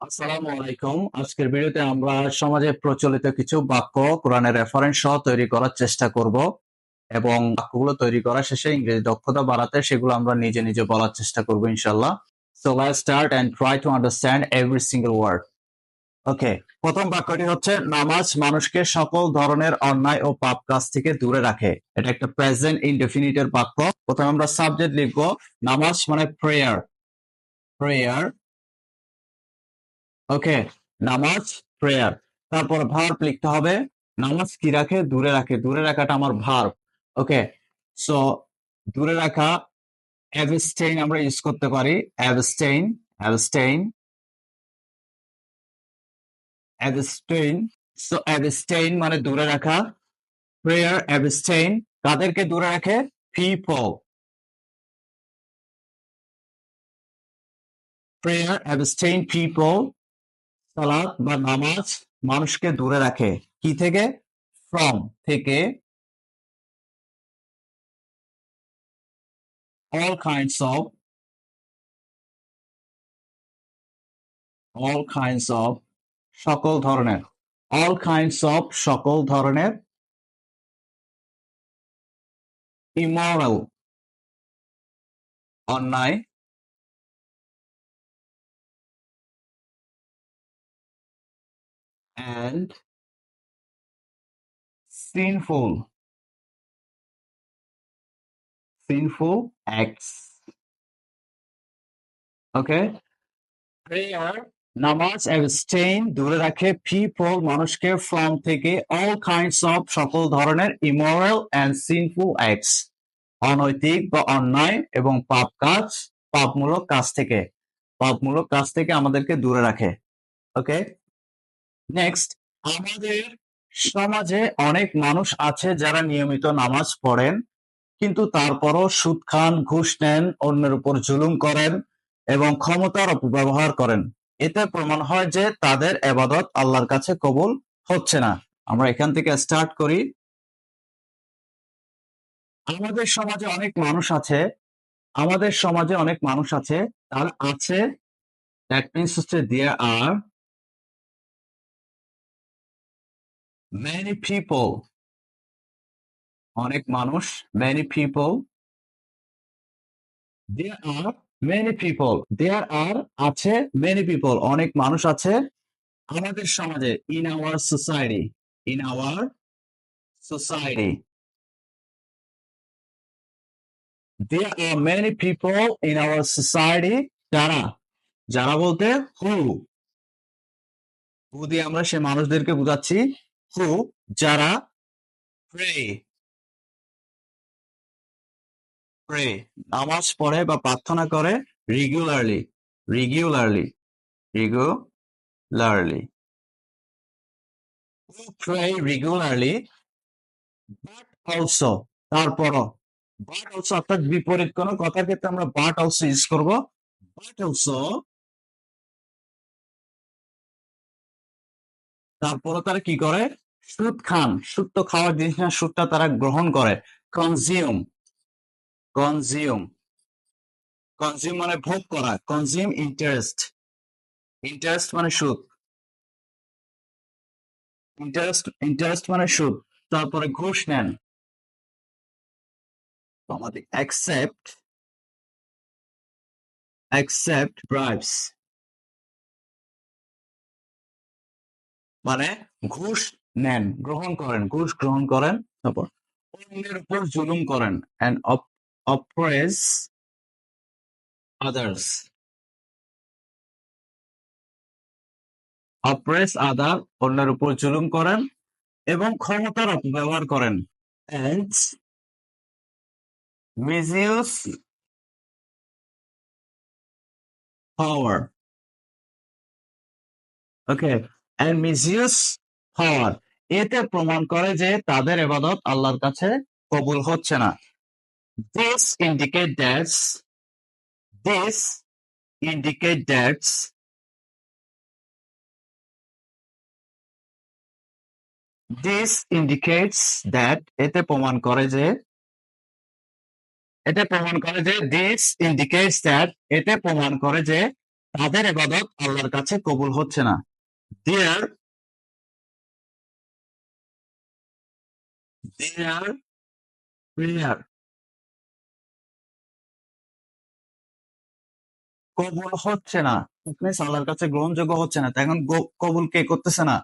আসসালামু আলাইকুম। আজকের ভিডিওতে আমরা সমাজে প্রচলিত কিছু বাক্য কোরআনের রেফারেন্স সহ তৈরি করার চেষ্টা করব এবং বাক্যগুলো তৈরি করা শেষে ইংরেজি দক্ষতা বাড়াতে সেগুলো আমরা নিজে নিজে বলার চেষ্টা করব ইনশাল্লাহ so let's start and try to understand every single word okay প্রথম বাক্যটি হচ্ছে, নামাজ মানুষকে সকল ধরনের অন্যায় ও পাপ কাজ থেকে দূরে রাখে। এটা একটা প্রেজেন্ট ইনডেফিনিটের বাক্য। প্রথমে আমরা সাবজেক্ট লিখব, নামাজ মানে প্রেয়ার প্রেয়ার ওকে নামাজ প্রেয়ার তারপর ভার্ব লিখতে হবে। নামাজ কি রাখে? দূরে রাখে। দূরে রাখাটা আমার ভার্ব ওকে সো দূরে রাখা অ্যাবস্টেইন আমরা ইউজ করতে পারি। Abstain abstain abstain so abstain মানে দূরে রাখা। প্রেয়ার অ্যাবস্টেইন কাদেরকে দূরে রাখে? পিপল প্রেয়ার অ্যাবস্টেইন পিপল সালাত বা নামাজ মানুষকে দূরে রাখে। কি থেকে? ফ্রম থেকে all kinds of all kinds of সকল ধরনের। all kinds of সকল ধরনের immoral, অন্যায় and sinful sinful acts okay prayer নামাজ abstain দূরে রাখে people মানুষকে from থেকে all kinds of সকল ধরনের immoral and sinful acts অনৈতিক বা অন্যায় এবং পাপ কাজ পাপমূলক কাজ থেকে পাপমূলক কাজ থেকে আমাদেরকে দূরে রাখে ওকে নেক্সট আমাদের সমাজে অনেক মানুষ আছে যারা নিয়মিত নামাজ পড়েন, কিন্তু তারপরও সুদ খান, ঘুষ নেন, অন্যের উপর জুলুম করেন এবং ক্ষমতার অপব্যবহার করেন। এতে প্রমাণ হয় যে তাদের এবাদত আল্লাহর কাছে কবুল হচ্ছে না। আমরা এখান থেকে স্টার্ট করি। আমাদের সমাজে অনেক মানুষ আছে, আমাদের সমাজে অনেক মানুষ আছে, তার আছে দ্যাট মিনস হচ্ছে দেয়ার আর many people অনেক মানুষ many people there are many people there are আছে many people অনেক মানুষ আছে আমাদের সমাজে in our society in our society there are many people in our society যারা যারা বলতে who who দিয়ে আমরা সে মানুষদেরকে বোঝাচ্ছি who, যারা, pray. Pray. নামাজ পড়ে বা প্রার্থনা করে regularly regularly regularly who pray regularly? But also, তারপরও, but also অর্থাৎ বিপরীত কোনো কথার ক্ষেত্রে আমরা but also ইউজ করব, but also তারপরও তারা কি করে? সুদ খান। সুদ তো খাওয়ার জিনিস না, সুদটা তারা গ্রহণ করে। কনজিউম। কনজিউম। কনজিউম মানে ভোগ করা। Consume interest. ইন্টারেস্ট মানে সুদ। ইন্টারেস্ট ইন্টারেস্ট মানে সুদ। তারপরে ঘুষ নেন। আমাদের অ্যাকসেপ্ট অ্যাকসেপ্ট ব্রাইবস মানে ঘুষ নেন, গ্রহণ করেন, ঘুষ গ্রহণ করেন, তারপর অন্যের উপর জুলুম করেন and oppress others oppress other অন্যের উপর জুলুম করেন এবং ক্ষমতার অপব্যবহার করেন। And misuse power okay and misuse power এতে প্রমাণ করে যে তাদের এবাদত আল্লাহর কাছে কবুল হচ্ছে না। This indicate that's this indicate that's this indicates that এতে প্রমাণ করে যে, এতে প্রমাণ করে যে দিস ইন্ডিকেটস দ্যাট এতে প্রমাণ করে যে তাদের এবাদত আল্লাহর কাছে কবুল হচ্ছে না। দেয়ার দেয়ার প্রেয়ার কবুল হচ্ছে না। আল্লাহর কাছে গ্রহণযোগ্য হচ্ছে না। এখন কবুল কে করতেছে না?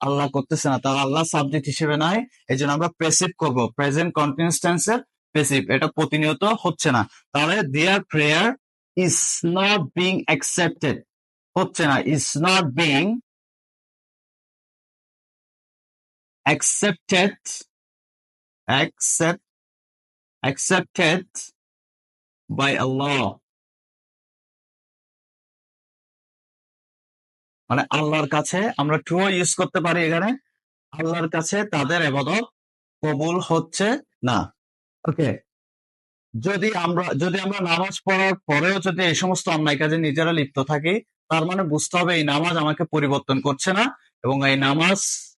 আল্লাহ করতেছে না। তাহলে আল্লাহ সাবজেক্ট হিসেবে নাই। এই জন্য আমরা প্রেসিভ করব। প্রেজেন্ট কন্টিনিউস টেন্সের প্রেসিভ এটা প্রতিনিয়ত হচ্ছে না। তাহলে there prayer is not being accepted হচ্ছে না। Is not being accepted, accept, accepted by Allah. মানে আল্লাহর কাছে আমরা ট্রু ইউজ করতে পারি এখানে। আল্লাহর কাছে তাদের এবাদত কবুল হচ্ছে না। ওকে যদি আমরা যদি আমরা নামাজ পড়ার পরেও যদি এই সমস্ত অন্যায় কাজে নিজেরা লিপ্ত থাকি, তার মানে বুঝতে হবে এই নামাজ আমাকে পরিবর্তন করছে না এবং এই নামাজ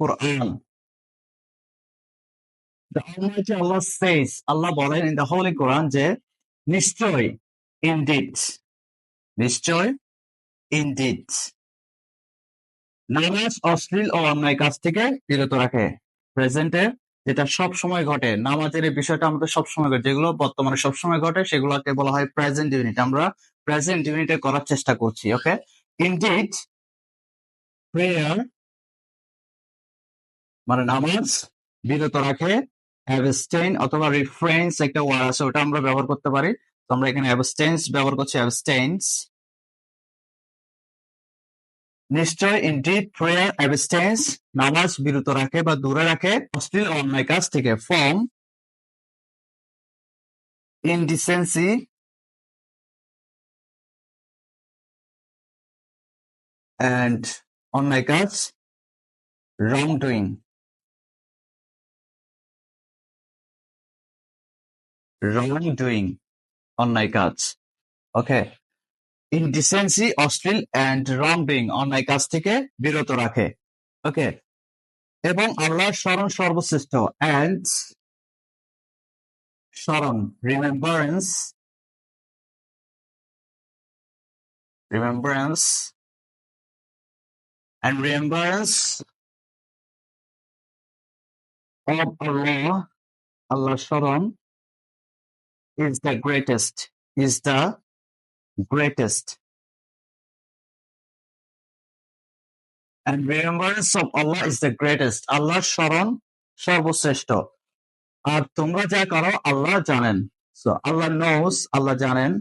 quran the almighty allah says আল্লাহ বলেন in the holy quran যে নিশ্চয় indeed. নিশ্চয় indeed. নামাজ অশ্লীল ও অন্যায় কাজ থেকে বিরত রাখে। প্রেজেন্টে যেটা সব সময় ঘটে নামাজের এই বিষয়টা আমাদের সব সময় ঘটে যেগুলো বর্তমানে সব সময় ঘটে সেগুলোকে বলা হয় প্রেজেন্ট ইউনিট আমরা প্রেজেন্ট ইউনিটে করার চেষ্টা করছি ওকে ইনডিড প্রেয়ার মানে নামাজ, বিরত রাখে অ্যাবস্টেইন অথবা রিফ্রেন্স একটা ওয়ার্ড আছে, ওটা আমরা ব্যবহার করতে পারি। তো আমরা এখানে অ্যাবস্টেন্স ব্যবহার করছি অ্যাবস্টেন্স নিশ্চয় ইনডিড প্রেয়ার অ্যাবস্টেন্স নামাজ বিরত রাখে বা দূরে রাখে অশ্লীল অন্যায় কাজ থেকে ফর্ম ইনডিসেন্সি and অন্যায় কাজ রং doing wrong doing অন্যায় কাজ ওকে ইনডিসেন্সি অশ্লীল অ্যান্ড রং ডুইং অন্যায় কাজ থেকে বিরত রাখে। ওকে এবং আল্লাহর স্মরণ সর্বশ্রেষ্ঠ। অ্যান্ড স্মরণ remembrance remembrance and remembrance of Allah, Allah Sharon, is the greatest, is the greatest. And remembrance of Allah is the greatest. Allah Sharon, সর্বশ্রেষ্ঠ আর তোমরা যা করো আল্লাহ জানেন সো আল্লাহ নোস আল্লাহ জানেন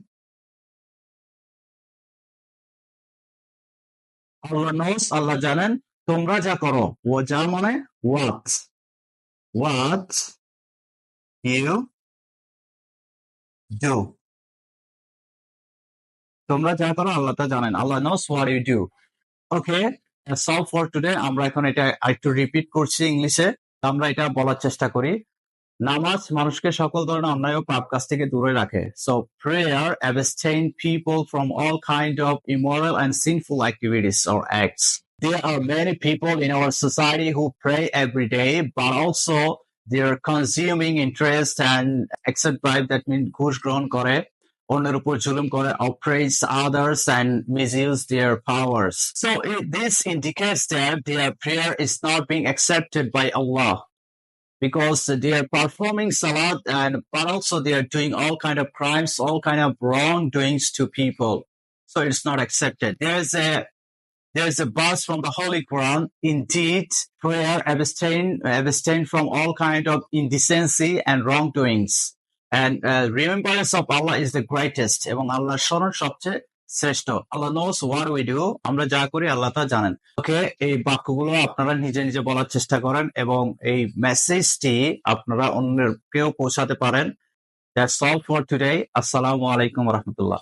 আল্লাহ নোস আল্লাহ জানেন তোমরা যা করো ও যা মানে what what you do তোমরা যা করো আল্লাহ তা জানেন Allah knows what you do okay solve for today আমরা এখন এটা একটু রিপিট করছি ইংলিশে আমরা এটা বলার চেষ্টা করি নামাজ মানুষকে সকল ধরনের অন্যায় ও পাপ কাজ থেকে দূরে রাখে so prayer abstain people from all kind of immoral and sinful activities or acts there are many people in our society who pray every day but also they are consuming interest and accept bribe that means ঘুষ গ্রহণ করে অন্যের উপর জুলুম করে oppress others and misuse their powers so it, this indicates that their prayer is not being accepted by Allah because they are performing salat and but also they are doing all kind of crimes all kind of wrongdoings to people so it's not accepted there is a there is a verse from the holy quran indeed prayer abstain abstain from all kind of indecency and wrongdoings and uh, remembrance of allah is the greatest এবং আল্লাহর স্মরণ সবচেয়ে শ্রেষ্ঠ Allah knows what we do আমরা যা করি আল্লাহ তা জানেন ওকে এই বাক্যগুলো আপনারা নিজে নিজে বলার চেষ্টা করেন এবং এই মেসেজটি আপনারা অন্যকেও পৌঁছাতে পারেন দ্যাটস অল ফর টুডে আসসালামু আলাইকুম রহমতুল্লাহ